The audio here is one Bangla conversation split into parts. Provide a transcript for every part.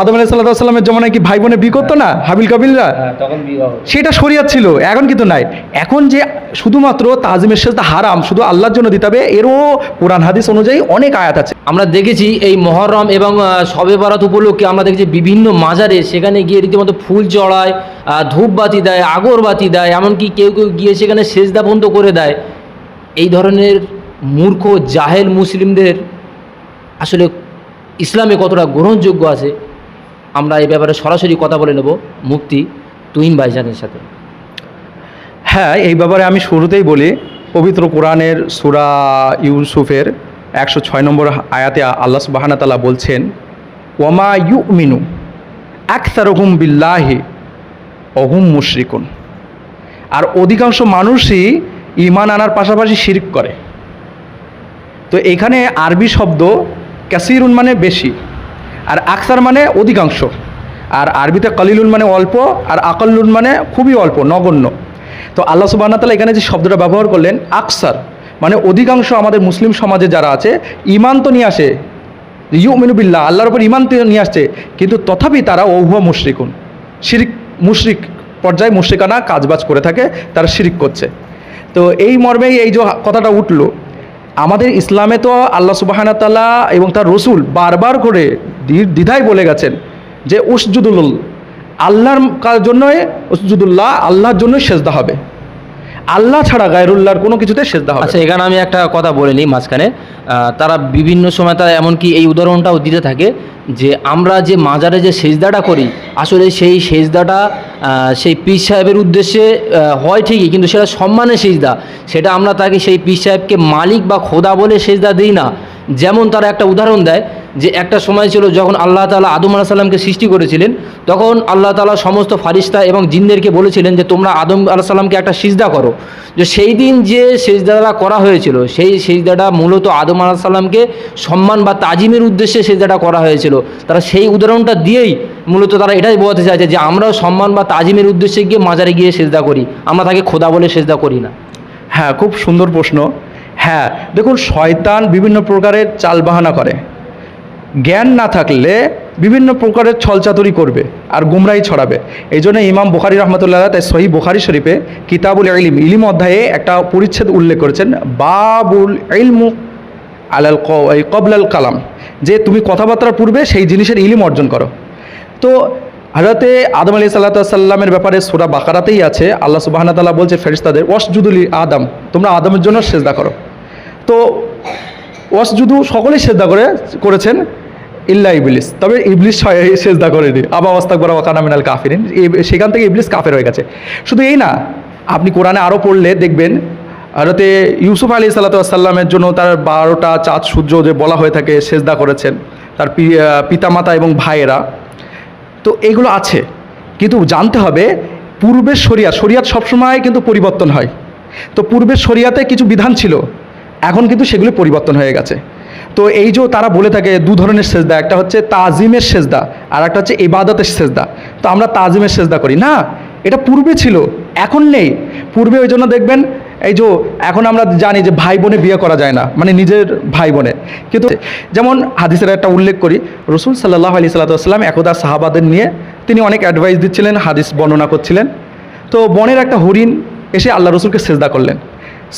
আদম আলাহ সাল্লাহ সাল্লামের জমানায় কি ভাই বোনে বি করতো না? হাবিল কাবিলরা? হ্যাঁ তখন বিবাহ সেটা শরিয়াত ছিল এখন কিন্তু নাই। এখন যে শুধুমাত্র তাজিমের সেজদা হারাম শুধু আল্লাহর জন্য দিতে হবে এরও কোরআন হাদিস অনুযায়ী অনেক আয়াত আছে। আমরা দেখেছি এই মহরম এবং শবে বরাত উপলক্ষে আমরা দেখেছি বিভিন্ন মাজারে সেখানে গিয়ে রীতিমতো ফুল চড়ায় ধূপবাতি দেয় আগরবাতি দেয় এমনকি কেউ কেউ গিয়ে সেখানে সেজদা বন্ধ করে দেয়। এই ধরনের মূর্খ জাহেল মুসলিমদের আসলে ইসলামে কতটা গ্রহণযোগ্য আছে আমরা এই ব্যাপারে সরাসরি কথা বলে নেব মুক্তি তুহিন ভাইজানের সাথে। হ্যাঁ এই ব্যাপারে আমি শুরুতেই বলি, পবিত্র কোরআনের সুরা ইউসুফের একশো ছয় নম্বর আয়াতে আল্লাহ সুবাহানা তালা বলছেন, ওয়ামা ইউ মিনু একতারহুম বিল্লাহি অহুম মুশরিকুন। আর অধিকাংশ মানুষই ইমান আনার পাশাপাশি শিরিক করে। তো এখানে আরবি শব্দ ক্যাসিরুন মানে বেশি। আর আকসার মানে অধিকাংশ। আর আরবিতে কলিলুন মানে অল্প, আর আকল্লুন মানে খুবই অল্প, নগণ্য। তো আল্লাহ সুবাহ তালা এখানে যে শব্দটা ব্যবহার করলেন, আকসার মানে অধিকাংশ আমাদের মুসলিম সমাজে যারা আছে ইমান তো নিয়ে আসে ইউ মিনুবিল্লাহ আল্লাহর উপর ইমান নিয়ে আসছে, কিন্তু তথাপি তারা ওহুয়া মুশরিকুন। শিরিক, মুশরিক পর্যায়ে মুশরিকানা কাজবাজ করে থাকে, তারা শিরিক করছে। তো এই মর্মেই এই যে কথাটা উঠল, আমাদের ইসলামে তো আল্লাহ সুবাহানা তাল্লাহ এবং তার রসুল বারবার করে দ্বিধায় বলে গেছেন যে উসজুদুল আল্লাহর কা- জন্যই উসজুদুল্লাহ আল্লাহর জন্যই সেজদা হবে। আল্লাহ ছাড়া গায়রুল্লাহর কোনো কিছুতে সেজদা হবে আচ্ছা এখানে আমি একটা কথা বলে নিই মাঝখানে। তারা বিভিন্ন সময় তারা এমনকি এই উদাহরণটাও দিতে থাকে যে আমরা যে মাজারে যে সেজদাটা করি, আসলে সেই সেজদাটা সেই পীর সাহেবের উদ্দেশ্যে হয় ঠিকই, কিন্তু সেটা সম্মানের সেজদা। সেটা আমরা তাকে সেই পীর সাহেবকে মালিক বা খোদা বলে সেজদা দিই না। যেমন তারা একটা উদাহরণ দেয় যে একটা সময় ছিল যখন আল্লাহ তালা আদম আলাহ সাল্লামকে সৃষ্টি করেছিলেন, তখন আল্লাহ তালা সমস্ত ফারিস্তা এবং জিনদেরকে বলেছিলেন যে তোমরা আদম আলাহ সাল্লামকে একটা সিজদা করো। যে সেই দিন যে সেজদাটা করা হয়েছিল, সেই সেজদাটা মূলত আদম আলাহ সাল্লামকে সম্মান বা তাজিমের উদ্দেশ্যে সেজদাটা করা হয়েছিল। তারা সেই উদাহরণটা দিয়েই মূলত তারা এটাই বোঝাতে চাইছে যে আমরাও সম্মান বা তাজিমের উদ্দেশ্যে গিয়ে মাজারে গিয়ে সেজদা করি। আমরা তাকে খোদা বলে সেজদা করি না। হ্যাঁ খুব সুন্দর প্রশ্ন। হ্যাঁ দেখুন, শয়তান বিভিন্ন প্রকারের চালবাহানা করে। জ্ঞান না থাকলে বিভিন্ন প্রকারের ছলচাতুরি করবে আর গুমরাই ছড়াবে। এই জন্য ইমাম বুখারি রহমতুল্লাহ তাই সহি বুখারি শরীফে কিতাবুল ইলিম ইলিম অধ্যায়ে একটা পরিচ্ছেদ উল্লেখ করেছেন, বাবুল ইলমু আলাল কবলাল কালাম যে তুমি কথাবার্তার পূর্বে সেই জিনিসের ইলিম অর্জন করো। তো হজরতে আদম আলী সাল্লা সাল্লামের ব্যাপারে সোরা বাকারাতেই আছে, আল্লাহ সুবাহানা তাল্লাহ বলছে ফেরিস্তাদের ওয়াসজুদুলি আদম তোমরা আদমের জন্য সেজদা করো। তো ওয়াসজুদু সকলেই সেজদা করে, করেছেন ইল্লা ইবলিস। তবে ইবলিস সেজদা করেনি। আবা ওয়াস্তাক বরা ওয়াকানা মিনাল কাফিরিন। এই- সেখান থেকে ইবলিস কাফের হয়ে গেছে। শুধু এই না, আপনি কোরআনে আরও পড়লে দেখবেন আরতে ইউসুফ আলী সাল্লাতামের জন্য তার বারোটা চাঁদ সূর্য যে বলা হয়ে থাকে, সেজদা করেছেন। তার পিতামাতা এবং ভাইয়েরা। তো এগুলো আছে। কিন্তু জানতে হবে, পূর্বের শরিয়াত শরিয়াত সবসময় কিন্তু পরিবর্তন হয়। তো পূর্বের শরিয়াতে কিছু বিধান ছিল। এখন কিন্তু সেগুলি পরিবর্তন হয়ে গেছে। তো এই যে তারা বলে থাকে দু ধরনের সেজদা, একটা হচ্ছে তাজিমের সেজদা আর একটা হচ্ছে ইবাদতের সেজদা। তো আমরা তাজিমের সেজদা করি। না, এটা পূর্বে ছিল, এখন নেই। পূর্বে ওই জন্য দেখবেন, এই যে এখন আমরা জানি যে ভাই বোনে বিয়ে করা যায় না মানে নিজের ভাই বোনে। কিন্তু যেমন হাদিসের একটা উল্লেখ করি, রসুল সাল্লাহ আলি সাল্লাতাম একদা সাহাবাদের নিয়ে তিনি অনেক অ্যাডভাইস দিচ্ছিলেন, হাদিস বর্ণনা করছিলেন। তো বনের একটা হরিণ এসে আল্লাহ রসুলকে সেজদা করলেন।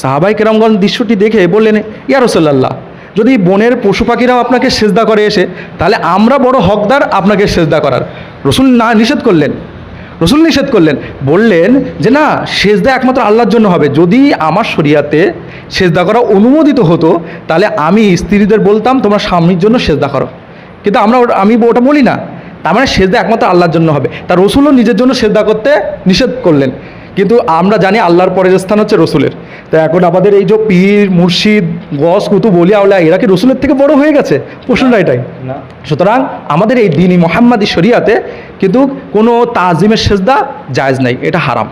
সাহাবাই কেরামগঞ্জ দৃশ্যটি দেখে বললেন, ইয়া রসুল্লাহ যদি বনের পশু পাখিরাও আপনাকে সেজদা করে এসে, তাহলে আমরা বড় হকদার আপনাকে সেজদা করার। রসুল না নিষেধ করলেন। রসুল নিষেধ করলেন। বললেন যে, না, সেজদা একমাত্র আল্লাহর জন্য হবে। যদি আমার শরিয়াতে সেজদা করা অনুমোদিত হতো, তাহলে আমি স্ত্রীদের বলতাম, তোমরা স্বামীর জন্য সেজদা করো। কিন্তু আমরা আমি ওটা বলি না। তার মানে সেজদা একমাত্র আল্লাহর জন্য হবে। তা রসুলও নিজের জন্য সেজদা করতে নিষেধ করলেন। কিন্তু আমরা জানি আল্লাহর পরের স্থান হচ্ছে রসুলের। তো এখন আমাদের এই যে পীর মুর্শিদ গস কুতু বলি আওলা এরা কি রসুলের থেকে বড় হয়ে গেছে? প্রশ্নটা এটাই। না। সুতরাং আমাদের এই দিনই মোহাম্মদী শরিয়াতে কিন্তু কোনো তাজিমের সেজদা জায়জ নাই এটা হারাম।